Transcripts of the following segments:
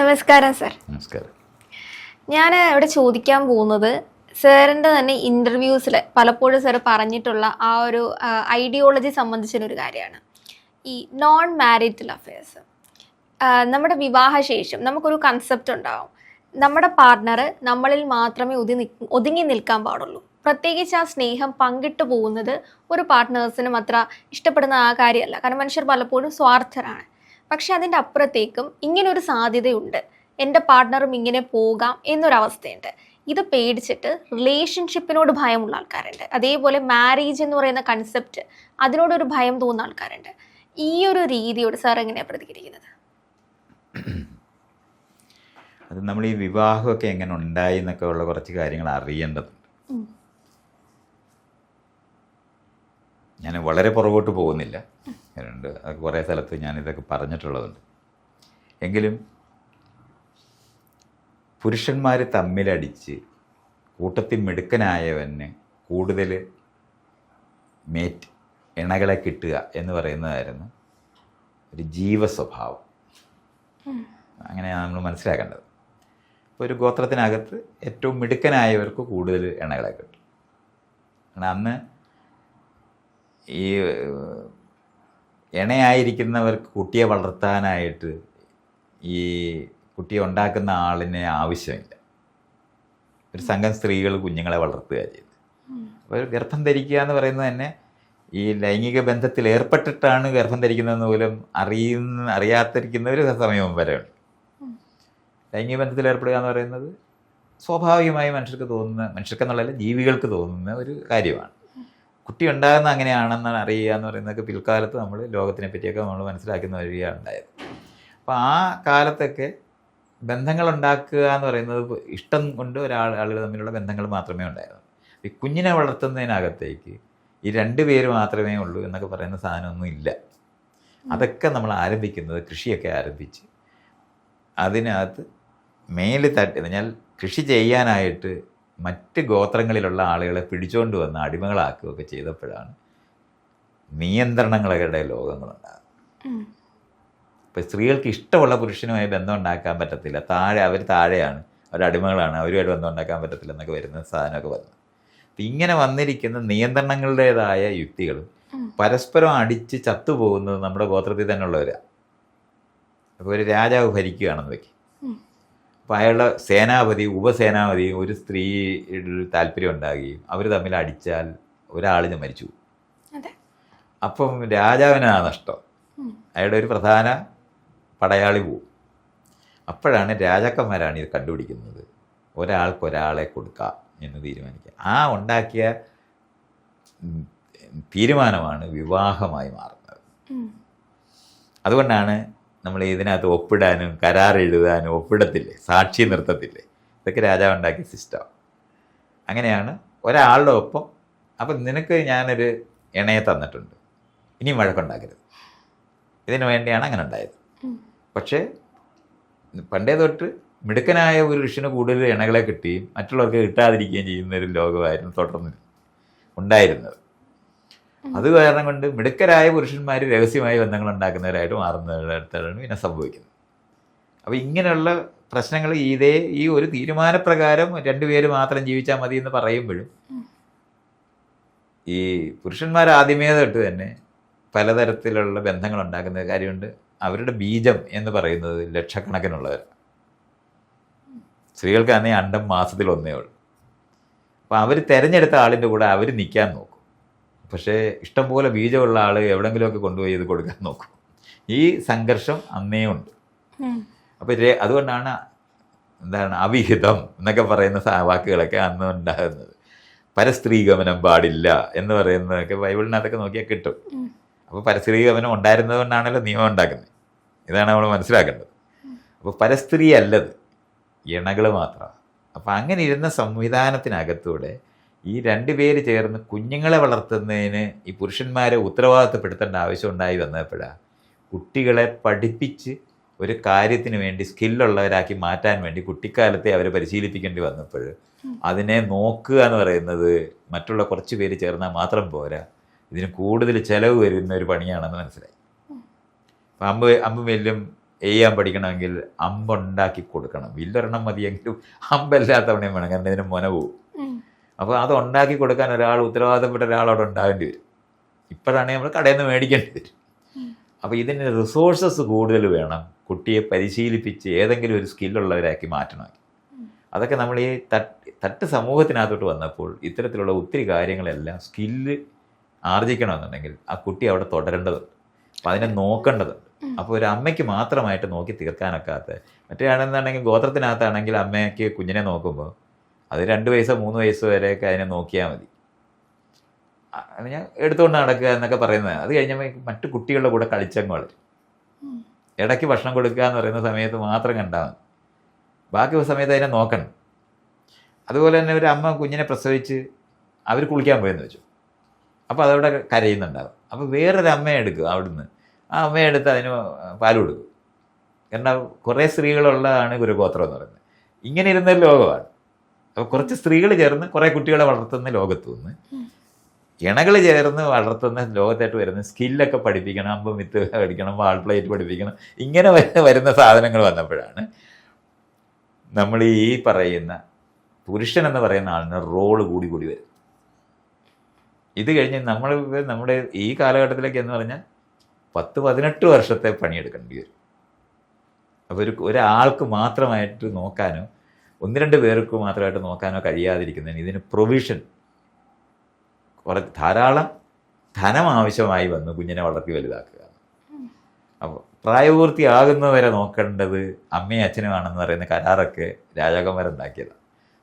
നമസ്കാരം സർ. നമസ്കാരം. ഞാൻ ഇവിടെ ചോദിക്കാൻ പോകുന്നത് സാറിന്റെ തന്നെ ഇന്റർവ്യൂസിൽ പലപ്പോഴും സാർ പറഞ്ഞിട്ടുള്ള ആ ഒരു ഐഡിയോളജി സംബന്ധിച്ചൊരു കാര്യമാണ്. ഈ നോൺ മാരിറ്റൽ അഫയേഴ്സ് നമ്മുടെ വിവാഹശേഷം നമുക്കൊരു കൺസെപ്റ്റ് ഉണ്ടാവും. നമ്മുടെ പാർട്ണർ നമ്മളിൽ മാത്രമേ ഒതുങ്ങി ഒതുങ്ങി നിൽക്കാൻ പാടുള്ളൂ. പ്രത്യേകിച്ച് ആ സ്നേഹം പങ്കിട്ട് പോകുന്നത് ഒരു പാർട്ട്നേഴ്സിനും അത്ര ഇഷ്ടപ്പെടുന്ന ആ കാര്യമല്ല. കാരണം മനുഷ്യർ പലപ്പോഴും സ്വാർത്ഥരാണ്. പക്ഷെ അതിന്റെ അപ്പുറത്തേക്കും ഇങ്ങനൊരു സാധ്യതയുണ്ട്. എന്റെ പാർട്ട്ണറും ഇങ്ങനെ പോകാം എന്നൊരവസ്ഥയുണ്ട്. ഇത് പേടിച്ചിട്ട് റിലേഷൻഷിപ്പിനോട് ഭയമുള്ള ആൾക്കാരുണ്ട്. അതേപോലെ മാരേജ് എന്ന് പറയുന്ന കൺസെപ്റ്റ് അതിനോടൊരു ഭയം തോന്നുന്ന ആൾക്കാരുണ്ട്. ഈ ഒരു രീതിയോട് സാർ എങ്ങനെയാണ് പ്രതികരിക്കുന്നത്? അത് നമ്മൾ ഈ വിവാഹമൊക്കെ എങ്ങനെ ഉണ്ടായി എന്നൊക്കെ ഉള്ള കുറച്ച് കാര്യങ്ങൾ അറിയേണ്ടതുണ്ട്. ഞാൻ വളരെ പുറകോട്ട് പോകുന്നില്ല. ഉണ്ട് അതൊക്കെ കുറേ സ്ഥലത്ത് ഞാൻ ഇതൊക്കെ പറഞ്ഞിട്ടുള്ളതുണ്ട്. എങ്കിലും പുരുഷന്മാർ തമ്മിലടിച്ച് കൂട്ടത്തിൽ മിടുക്കനായവന് കൂടുതൽ മേറ്റ് ഇണകളെ കിട്ടുക എന്ന് പറയുന്നതായിരുന്നു ഒരു ജീവസ്വഭാവം. അങ്ങനെയാണ് നമ്മൾ മനസ്സിലാക്കേണ്ടത്. ഇപ്പോൾ ഒരു ഗോത്രത്തിനകത്ത് ഏറ്റവും മിടുക്കനായവർക്ക് കൂടുതൽ ഇണകളെ കിട്ടും. അന്ന് ഈ ഇണയായിരിക്കുന്നവർക്ക് കുട്ടിയെ വളർത്താനായിട്ട് ഈ കുട്ടിയെ ഉണ്ടാക്കുന്ന ആളിനെ ആവശ്യമില്ല. ഒരു സംഘം സ്ത്രീകൾ കുഞ്ഞുങ്ങളെ വളർത്തുക ചെയ്തു അപ്പോൾ ഗർഭം ധരിക്കുക എന്ന് പറയുന്നത് തന്നെ ഈ ലൈംഗിക ബന്ധത്തിൽ ഏർപ്പെട്ടിട്ടാണ് ഗർഭം ധരിക്കുന്നതെന്ന് പോലും അറിയുന്ന അറിയാത്തിരിക്കുന്ന ഒരു സമയം വരെ ഉണ്ട്. ലൈംഗിക ബന്ധത്തിൽ ഏർപ്പെടുക എന്ന് പറയുന്നത് സ്വാഭാവികമായി മനുഷ്യർക്ക് തോന്നുന്ന മനുഷ്യർക്കെന്നുള്ളതല്ല ജീവികൾക്ക് തോന്നുന്ന ഒരു കാര്യമാണ്. കുട്ടി ഉണ്ടാകുന്ന അങ്ങനെയാണെന്ന് അറിയുക എന്ന് പറയുന്നതൊക്കെ പിൽക്കാലത്ത് നമ്മൾ ലോകത്തിനെ പറ്റിയൊക്കെ നമ്മൾ മനസ്സിലാക്കുന്ന വരികയാണ് ഉണ്ടായത്. അപ്പോൾ ആ കാലത്തൊക്കെ ബന്ധങ്ങൾ ഉണ്ടാക്കുക എന്ന് പറയുന്നത് ഇഷ്ടം കൊണ്ട് ഒരാൾ ആളുകൾ തമ്മിലുള്ള ബന്ധങ്ങൾ മാത്രമേ ഉണ്ടായിരുന്നു ഈ കുഞ്ഞിനെ വളർത്തുന്നതിനകത്തേക്ക് ഈ രണ്ട് പേര് മാത്രമേ ഉള്ളൂ എന്നൊക്കെ പറയുന്ന സാധനമൊന്നും ഇല്ല. അതൊക്കെ നമ്മൾ ആരംഭിക്കുന്നത് കൃഷിയൊക്കെ ആരംഭിച്ച് അതിനകത്ത് മേൽ തട്ടി എന്നാൽ കൃഷി ചെയ്യാനായിട്ട് മറ്റ് ഗോത്രങ്ങളിലുള്ള ആളുകളെ പിടിച്ചുകൊണ്ട് വന്ന് അടിമകളാക്കുകയൊക്കെ ചെയ്തപ്പോഴാണ് നിയന്ത്രണങ്ങളുടെ ലോകങ്ങളുണ്ടാകുന്നത്. ഉം. ഇപ്പം സ്ത്രീകൾക്ക് ഇഷ്ടമുള്ള പുരുഷനുമായി ബന്ധം ഉണ്ടാക്കാൻ പറ്റത്തില്ല. താഴെ അവർ താഴെയാണ്. അവർ അടിമകളാണ്. അവരുമായിട്ട് ബന്ധം ഉണ്ടാക്കാൻ പറ്റത്തില്ല എന്നൊക്കെ വരുന്ന സാധനമൊക്കെ വന്നു. അപ്പം ഇങ്ങനെ വന്നിരിക്കുന്ന നിയന്ത്രണങ്ങളുടേതായ യുക്തികളും പരസ്പരം അടിച്ച് ചത്തുപോകുന്നത് നമ്മുടെ ഗോത്രത്തിൽ തന്നെ ഉള്ളവരാണ് അപ്പോൾ ഒരു രാജാവ് ഭരിക്കുകയാണെന്ന് വെക്കും. അപ്പോൾ അയാളുടെ സേനാപതി ഉപസേനാപതി ഒരു സ്ത്രീ താല്പര്യം ഉണ്ടാകുകയും അവർ തമ്മിൽ അടിച്ചാൽ ഒരാളിന് മരിച്ചു. അപ്പം രാജാവിനാണ് നഷ്ടം. അയാളുടെ ഒരു പ്രധാന പടയാളി പോവും. അപ്പോഴാണ് രാജാക്കന്മാരാണ് ഇത് കണ്ടുപിടിക്കുന്നത്. ഒരാൾക്ക് ഒരാളെ കൊടുക്കാം എന്ന് തീരുമാനിക്കുക. ആ ഉണ്ടാക്കിയ തീരുമാനമാണ് വിവാഹമായി മാറുന്നത്. അതുകൊണ്ടാണ് നമ്മൾ ഇതിനകത്ത് ഒപ്പിടാനും കരാർ എഴുതാനും ഒപ്പിടത്തില്ലേ? സാക്ഷി നിർത്തത്തില്ലേ? ഇതൊക്കെ രാജാവ് ഉണ്ടാക്കിയ സിസ്റ്റം അങ്ങനെയാണ് ഒരാളുടെ ഒപ്പം. അപ്പം നിനക്ക് ഞാനൊരു ഇണയെ തന്നിട്ടുണ്ട്. ഇനിയും വഴക്കുണ്ടാക്കരുത്. ഇതിനു വേണ്ടിയാണ് അങ്ങനെ ഉണ്ടായത്. പക്ഷേ പണ്ടേ തൊട്ട് മിടുക്കനായ ഒരു ഋഷിന് കൂടുതൽ ഇണകളെ കിട്ടുകയും മറ്റുള്ളവർക്ക് കിട്ടാതിരിക്കുകയും ചെയ്യുന്ന ഒരു ലോകമായിരുന്നു തുടർന്ന് ഉണ്ടായിരുന്നത്. അത് കാരണം കൊണ്ട് മിടുക്കരായ പുരുഷന്മാർ രഹസ്യമായി ബന്ധങ്ങൾ ഉണ്ടാക്കുന്നവരായിട്ട് മാറുന്നതിടത്താണ് പിന്നെ സംഭവിക്കുന്നത്. അപ്പോൾ ഇങ്ങനെയുള്ള പ്രശ്നങ്ങൾ ഇതേ ഈ ഒരു തീരുമാനപ്രകാരം രണ്ടുപേര് മാത്രം ജീവിച്ചാൽ മതി എന്ന് പറയുമ്പോഴും. ഈ പുരുഷന്മാർ ആദ്യമേ തൊട്ട് തന്നെ പലതരത്തിലുള്ള ബന്ധങ്ങൾ ഉണ്ടാക്കുന്ന കാര്യമുണ്ട്. അവരുടെ ബീജം എന്ന് പറയുന്നത് ലക്ഷക്കണക്കിനുള്ളവർ സ്ത്രീകൾക്ക് അന്നേ അണ്ടം മാസത്തിൽ ഒന്നേ ഉള്ളൂ. അപ്പോൾ അവർ തിരഞ്ഞെടുത്ത ആളിന്റെ കൂടെ അവർ നിൽക്കാൻ നോക്കും. പക്ഷേ ഇഷ്ടംപോലെ ബീജമുള്ള ആൾ എവിടെങ്കിലുമൊക്കെ കൊണ്ടുപോയി ഇത് കൊടുക്കാൻ നോക്കും. ഈ സംഘർഷം അന്നേ ഉണ്ട്. അപ്പം അപ്പോൾ അതുകൊണ്ടാണ് എന്താണ് അവിഹിതം എന്നൊക്കെ പറയുന്ന വാക്കുകളൊക്കെ അന്ന് ഉണ്ടാകുന്നത്. പരസ്ത്രീഗമനം പാടില്ല എന്ന് പറയുന്നതൊക്കെ ബൈബിളിനകത്തൊക്കെ നോക്കിയാൽ കിട്ടും. അപ്പോൾ പരസ്ത്രീഗമനം ഉണ്ടായിരുന്നത് കൊണ്ടാണല്ലോ നിയമം ഉണ്ടാക്കുന്നത്. ഇതാണ് നമ്മൾ മനസ്സിലാക്കേണ്ടത്. അപ്പോൾ പരസ്ത്രീ അല്ലത് ഇണകൾ മാത്രമാണ് അപ്പോൾ അങ്ങനെ ഇരുന്ന സംവിധാനത്തിനകത്തൂടെ ഈ രണ്ട് പേര് ചേർന്ന് കുഞ്ഞുങ്ങളെ വളർത്തുന്നതിന് ഈ പുരുഷന്മാരെ ഉത്തരവാദിത്തപ്പെടുത്തേണ്ട ആവശ്യം ഉണ്ടായി വന്നപ്പോഴാണ് കുട്ടികളെ പഠിപ്പിച്ച് ഒരു കാര്യത്തിന് വേണ്ടി സ്കില്ലുള്ളവരാക്കി മാറ്റാൻ വേണ്ടി കുട്ടിക്കാലത്തെ അവരെ പരിശീലിപ്പിക്കേണ്ടി വന്നപ്പോൾ അതിനെ നോക്കുക എന്ന് പറയുന്നത് മറ്റുള്ള കുറച്ച് പേര് ചേർന്നാൽ മാത്രം പോരാ. ഇതിന് കൂടുതൽ ചിലവ് വരുന്ന ഒരു പണിയാണെന്ന് മനസ്സിലായി. അപ്പം അമ്പ് അമ്പ് എയ്യാൻ പഠിക്കണമെങ്കിൽ അമ്പുണ്ടാക്കി കൊടുക്കണം. വില്ലൊരെണ്ണം മതിയെങ്കിലും അമ്പല്ലാത്തവണയും വേണം കാരണം ഇതിന് മുന പോവും. അപ്പോൾ അത് ഉണ്ടാക്കി കൊടുക്കാൻ ഒരാൾ ഉത്തരവാദിത്തപ്പെട്ട ഒരാൾ അവിടെ ഉണ്ടാകേണ്ടി വരും. ഇപ്പോഴാണെങ്കിൽ നമ്മൾ കടയിൽ നിന്ന് മേടിക്കേണ്ടി വരും. അപ്പോൾ ഇതിന് റിസോഴ്സസ് കൂടുതൽ വേണം. കുട്ടിയെ പരിശീലിപ്പിച്ച് ഏതെങ്കിലും ഒരു സ്കില്ലുള്ളവരാക്കി മാറ്റണമെങ്കിൽ. അതൊക്കെ നമ്മൾ ഈ തട്ട് തട്ട് സമൂഹത്തിനകത്തോട്ട് വന്നപ്പോൾ ഇത്തരത്തിലുള്ള ഒത്തിരി കാര്യങ്ങളെല്ലാം സ്കില്ല് ആർജിക്കണമെന്നുണ്ടെങ്കിൽ ആ കുട്ടി അവിടെ തുടരേണ്ടതുണ്ട്. അപ്പം അതിനെ നോക്കേണ്ടതുണ്ട്. അപ്പോൾ ഒരു അമ്മയ്ക്ക് മാത്രമായിട്ട് നോക്കി തീർക്കാനൊക്കാത്ത മറ്റേ ആണെന്നുണ്ടെങ്കിൽ ഗോത്രത്തിനകത്താണെങ്കിൽ അമ്മയ്ക്ക് കുഞ്ഞിനെ നോക്കുമ്പോൾ അത് രണ്ട് വയസ്സോ മൂന്ന് വയസ്സോ വരെയൊക്കെ അതിനെ നോക്കിയാൽ മതി. ഞാൻ എടുത്തുകൊണ്ട് നടക്കുക എന്നൊക്കെ പറയുന്നത്. അത് കഴിഞ്ഞപ്പോൾ മറ്റു കുട്ടികളുടെ കൂടെ കളിച്ചങ്ങ് വളരും. ഇടയ്ക്ക് ഭക്ഷണം കൊടുക്കുക എന്ന് പറയുന്ന സമയത്ത് മാത്രം കണ്ടാൽ മതി. ബാക്കി സമയത്ത് അതിനെ നോക്കണം. അതുപോലെ തന്നെ ഒരു അമ്മ കുഞ്ഞിനെ പ്രസവിച്ച് അവർ കുളിക്കാൻ പോയെന്ന് വെച്ചു. അപ്പോൾ അതവിടെ കരയുന്നുണ്ടാവും. അപ്പോൾ വേറൊരു അമ്മയെ എടുക്കുക അവിടുന്ന്. ആ അമ്മയെ എടുത്ത് അതിന് പാൽ കൊടുക്കും. കാരണം കുറേ സ്ത്രീകളുള്ളതാണ് ഗുരുഗോത്രം എന്ന് പറയുന്നത്. ഇങ്ങനെ ഇരുന്നൊരു ലോകമാണ്. അപ്പോൾ കുറച്ച് സ്ത്രീകൾ ചേർന്ന് കുറേ കുട്ടികളെ വളർത്തുന്ന ലോകത്ത് നിന്ന് ഇണകൾ ചേർന്ന് വളർത്തുന്ന ലോകത്തായിട്ട് വരുന്ന സ്കില്ലൊക്കെ പഠിപ്പിക്കണം അമ്പം വിത്ത് പഠിക്കണം വാൾ പ്ലേറ്റ് പഠിപ്പിക്കണം ഇങ്ങനെ വരുന്ന സാധനങ്ങൾ വന്നപ്പോഴാണ് നമ്മൾ ഈ പറയുന്ന പുരുഷൻ എന്ന് പറയുന്ന ആളിന് റോൾ കൂടി കൂടി വരും. ഇത് കഴിഞ്ഞ് നമ്മൾ നമ്മുടെ ഈ കാലഘട്ടത്തിലേക്ക് എന്ന് പറഞ്ഞാൽ പത്ത് പതിനെട്ട് വർഷത്തെ പണിയെടുക്കേണ്ടി വരും. അപ്പോൾ ഒരു ഒരാൾക്ക് മാത്രമായിട്ട് നോക്കാനോ ഒന്ന് രണ്ട് പേർക്ക് മാത്രമായിട്ട് നോക്കാനോ കഴിയാതിരിക്കുന്നതിന് ഇതിന് പ്രൊവിഷൻ കുറേ ധാരാളം ധനം ആവശ്യമായി വന്ന് കുഞ്ഞിനെ വളർത്തി വലുതാക്കുക. അപ്പോൾ പ്രായപൂർത്തിയാകുന്നവരെ നോക്കേണ്ടത് അമ്മയും അച്ഛനുമാണെന്ന് പറയുന്ന കരാറൊക്കെ രാജാക്കന്മാരുണ്ടാക്കിയതാണ്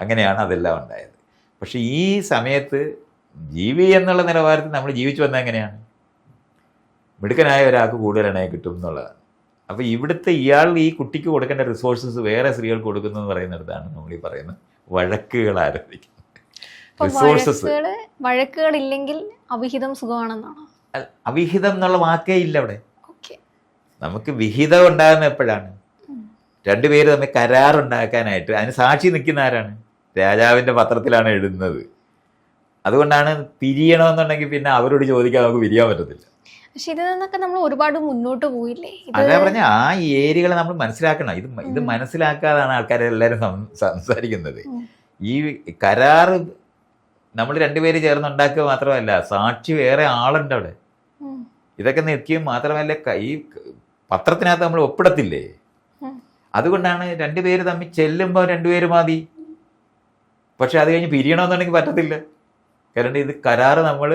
അങ്ങനെയാണ് അതെല്ലാം ഉണ്ടായത്. പക്ഷെ ഈ സമയത്ത് ജീവി എന്നുള്ള നിലവാരത്തിൽ നമ്മൾ ജീവിച്ചു വന്ന എങ്ങനെയാണ്? മിടുക്കനായ ഒരാൾക്ക് കൂടുതൽ ഇണയെ കിട്ടും എന്നുള്ളതാണ്. അപ്പോൾ ഇവിടുത്തെ ഇയാൾ ഈ കുട്ടിക്ക് കൊടുക്കേണ്ട റിസോഴ്സസ് വേറെ സ്ത്രീകൾക്ക് കൊടുക്കുന്നു പറയുന്നിടത്താണ് നമ്മൾ ഈ പറയുന്നത്. വഴക്കുകൾ ആരംഭിക്കുന്നത് റിസോഴ്സസ് വഴക്കുകൾ ഇല്ലെങ്കിൽ അവിഹിതം സുഖമാണെന്നാണോ? അവിഹിതം എന്നുള്ള വാക്കേ ഇല്ല അവിടെ. നമുക്ക് വിഹിതം ഉണ്ടാകുന്ന എപ്പോഴാണ്? രണ്ടുപേര് തമ്മിൽ കരാറുണ്ടാക്കാനായിട്ട് അതിന് സാക്ഷി നിൽക്കുന്ന ആരാണ്? രാജാവിന്റെ പത്രത്തിലാണ് എഴുതുന്നത് അതുകൊണ്ടാണ് പിരിയണമെന്നുണ്ടെങ്കിൽ പിന്നെ അവരോട് ചോദിക്കാൻ നമുക്ക് പിരിയാൻ പറ്റത്തില്ല. പക്ഷെ ഇതിൽ നിന്നൊക്കെ നമ്മൾ ഒരുപാട് മുന്നോട്ട് പോയില്ലേ? അതാ പറഞ്ഞ ആ ഏരിയകളെ നമ്മൾ മനസ്സിലാക്കണം. ഇത് ഇത് മനസ്സിലാക്കാതാണ് ആൾക്കാരെല്ലാവരും എല്ലാവരും സംസാരിക്കുന്നത്. ഈ കരാറ് നമ്മൾ രണ്ടുപേര് ചേർന്ന് ഉണ്ടാക്കുക മാത്രമല്ല സാക്ഷി വേറെ ആളുണ്ട് അവിടെ. ഇതൊക്കെ നിൽക്കുകയും മാത്രമല്ല ഈ പത്രത്തിനകത്ത് നമ്മൾ ഒപ്പിടത്തില്ലേ. അതുകൊണ്ടാണ് രണ്ടുപേര് തമ്മിൽ ചെല്ലുമ്പോൾ രണ്ടുപേര് മതി. പക്ഷെ അത് കഴിഞ്ഞ് പിരിയണമെന്നുണ്ടെങ്കിൽ പറ്റത്തില്ല. കാരണം ഇത് കരാറ് നമ്മൾ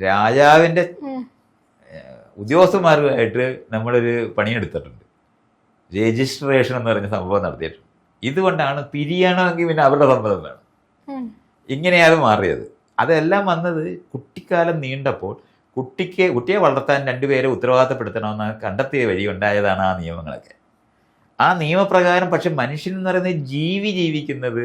രാജാവിന്റെ. ഉദ്യോഗസ്ഥന്മാരുമായിട്ട് നമ്മളൊരു പണിയെടുത്തിട്ടുണ്ട്. രജിസ്ട്രേഷൻ എന്ന് പറഞ്ഞ സംഭവം നടത്തിയിട്ടുണ്ട്. ഇതുകൊണ്ടാണ് പിരിയണമെങ്കിൽ പിന്നെ അവരുടെ സമ്മതം വേണം. ഇങ്ങനെയാണ് മാറിയത്. അതെല്ലാം വന്നത് കുട്ടിക്കാലം നീണ്ടപ്പോൾ കുട്ടിക്ക് കുട്ടിയെ വളർത്താൻ രണ്ടുപേരെ ഉത്തരവാദിത്തപ്പെടുത്തണമെന്ന് കണ്ടെത്തിയ വഴി ഉണ്ടായതാണ് ആ നിയമങ്ങളൊക്കെ. ആ നിയമപ്രകാരം പക്ഷെ മനുഷ്യൻ എന്ന് പറയുന്നത് ജീവി ജീവിക്കുന്നത്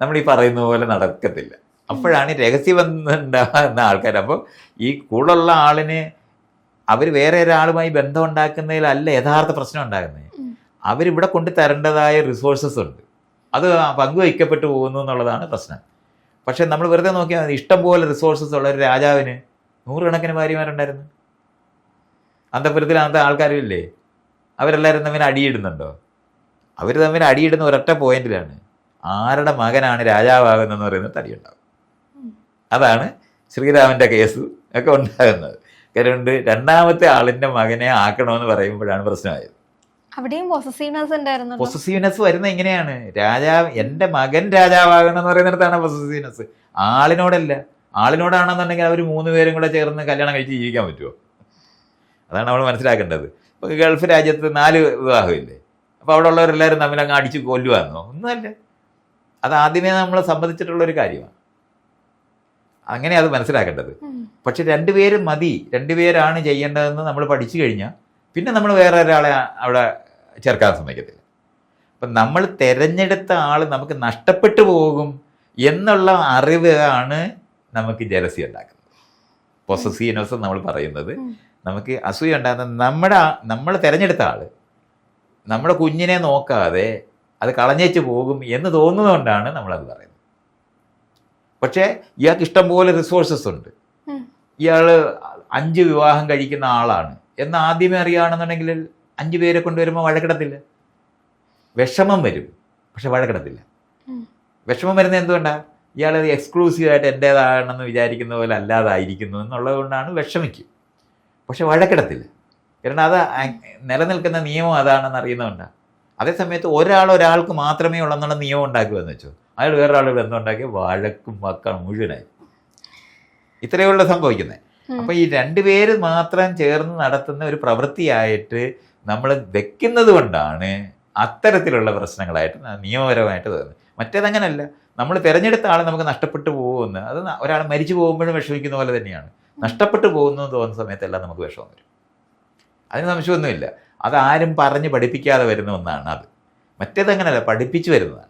നമ്മൾ ഈ പറയുന്ന പോലെ നടക്കത്തില്ല. അപ്പോഴാണ് ഈ രഹസ്യബന്ധം ഉണ്ടാകുന്ന ആൾക്കാർ. അപ്പോൾ ഈ കൂടുള്ള ആളിന് അവർ വേറെ ഒരാളുമായി ബന്ധം ഉണ്ടാക്കുന്നതിലല്ല യഥാർത്ഥ പ്രശ്നം ഉണ്ടാകുന്നത്. അവരിവിടെ കൊണ്ട് തരേണ്ടതായ റിസോഴ്സസ് ഉണ്ട്. അത് പങ്കുവയ്ക്കപ്പെട്ടു പോകുന്നു എന്നുള്ളതാണ് പ്രശ്നം. പക്ഷെ നമ്മൾ വെറുതെ നോക്കിയാൽ മതി. ഇഷ്ടംപോലെ റിസോഴ്സസ് ഉള്ള ഒരു രാജാവിന് നൂറുകണക്കിന് ഭാര്യമാരുണ്ടായിരുന്നു. അന്തപുരത്തിൽ ആൾക്കാരും ആൾക്കാരില്ലേ അവരെല്ലാവരും തമ്മിൽ അടിയിടുന്നുണ്ടോ? അവർ തമ്മിൽ അടിയിടുന്ന ഒരൊറ്റ പോയിന്റിലാണ്. ആരുടെ മകനാണ് രാജാവാകുന്നതെന്ന് പറയുന്നത് തടിയുണ്ടാവും. അതാണ് ശ്രീരാമന്റെ കേസ് ഒക്കെ ഉണ്ടാകുന്നത്. കാരണം രണ്ടാമത്തെ ആളിന്റെ മകനെ ആക്കണമെന്ന് പറയുമ്പോഴാണ് പ്രശ്നമായത്. അവിടെയും പൊസസീവ്നെസ് ഉണ്ടായിരുന്നല്ലോ. പൊസസീവ്നെസ് വരുന്ന എങ്ങനെയാണ്? രാജാവ് എന്റെ മകൻ രാജാവാകണം എന്ന് പറയുന്നിടത്താണ് പൊസസീവ്നെസ് ആളിനോടല്ല. ആളിനോടാണെന്നുണ്ടെങ്കിൽ അവർ മൂന്ന് പേരും കൂടെ ചേർന്ന് കല്യാണം കഴിച്ച് ജീവിക്കാൻ പറ്റുമോ അതാണ് നമ്മൾ മനസ്സിലാക്കേണ്ടത്. ഇപ്പോൾ ഗൾഫ് രാജ്യത്ത് നാല് വിവാഹമില്ലേ? അപ്പോൾ അവിടെ ഉള്ളവരെല്ലാവരും തമ്മിൽ അങ്ങ് അടിച്ച് കൊല്ലുവാന്നോ? ഒന്നുമല്ല. അത് ആദ്യമേ നമ്മൾ സമ്മതിച്ചിട്ടുള്ളൊരു കാര്യമാണ്. അങ്ങനെ അത് മനസ്സിലാക്കേണ്ടത്. പക്ഷെ രണ്ടുപേരും മതി. രണ്ടുപേരാണ് ചെയ്യേണ്ടതെന്ന് നമ്മൾ പഠിച്ചു കഴിഞ്ഞാൽ പിന്നെ നമ്മൾ വേറെ ഒരാളെ അവിടെ ചേർക്കാൻ സമ്മതിക്കത്തില്ല. അപ്പം നമ്മൾ തിരഞ്ഞെടുത്ത ആൾ നമുക്ക് നഷ്ടപ്പെട്ടു പോകും എന്നുള്ള അറിവ് ആണ് നമുക്ക് ജലസി ഉണ്ടാക്കുന്നത്. പൊസസീനോസ് നമ്മൾ പറയുന്നത്. നമുക്ക് അസൂയ ഉണ്ടാകുന്ന നമ്മുടെ നമ്മൾ തിരഞ്ഞെടുത്ത ആൾ നമ്മുടെ കുഞ്ഞിനെ നോക്കാതെ അത് കളഞ്ഞേച്ച് പോകും എന്ന് തോന്നുന്നതുകൊണ്ടാണ് നമ്മളത് പറയുന്നത്. പക്ഷേ ഇയാൾക്ക് ഇഷ്ടംപോലെ റിസോഴ്സസ് ഉണ്ട്. ഇയാൾ അഞ്ച് വിവാഹം കഴിക്കുന്ന ആളാണ്. എന്ന് ആദ്യമേ അറിയുകയാണെന്നുണ്ടെങ്കിൽ അഞ്ച് പേരെ കൊണ്ടുവരുമ്പോൾ വഴക്കിടത്തില്ല. വിഷമം വരും പക്ഷെ വഴക്കിടത്തില്ല. വിഷമം വരുന്നത് എന്തുകൊണ്ടാണ് ഇയാൾ എക്സ്ക്ലൂസീവായിട്ട് എന്റേതാണെന്ന് വിചാരിക്കുന്ന പോലെ അല്ലാതായിരിക്കുന്നു എന്നുള്ളത് കൊണ്ടാണ് വിഷമിക്കും പക്ഷെ വഴക്കിടത്തില്ല. കാരണം അത് നിലനിൽക്കുന്ന നിയമം അതാണെന്ന് അറിയുന്നതുകൊണ്ടാണ് അതേസമയത്ത് ഒരാൾ ഒരാൾക്ക് മാത്രമേ ഉള്ളെന്നുള്ള നിയമം ഉണ്ടാക്കുമെന്ന് വെച്ചു. അയാൾ വേറൊരാൾ ബന്ധം ഉണ്ടാക്കി വഴക്കും വക്കാണ് മുഴുവനായി. ഇത്രയേ ഉള്ളൂ സംഭവിക്കുന്നത്. അപ്പൊ ഈ രണ്ടുപേര് മാത്രം ചേർന്ന് നടത്തുന്ന ഒരു പ്രവൃത്തിയായിട്ട് നമ്മൾ വെക്കുന്നത് കൊണ്ടാണ് അത്തരത്തിലുള്ള പ്രശ്നങ്ങളായിട്ട് നിയമപരമായിട്ട് തോന്നുന്നത്. മറ്റേതങ്ങനല്ല. നമ്മൾ തിരഞ്ഞെടുത്ത ആൾ നമുക്ക് നഷ്ടപ്പെട്ടു പോകുമെന്ന്. അത് ഒരാൾ മരിച്ചു പോകുമ്പോഴും വിഷമിക്കുന്ന പോലെ തന്നെയാണ്. നഷ്ടപ്പെട്ടു പോകുന്നു എന്ന് തോന്നുന്ന സമയത്തെല്ലാം നമുക്ക് വിഷമം വരും. അതിന് സംശയമൊന്നുമില്ല. അതാരും പറഞ്ഞ് പഠിപ്പിക്കാതെ വരുന്ന ഒന്നാണ് അത്. മറ്റേതങ്ങനല്ല പഠിപ്പിച്ചു വരുന്നതാണ്.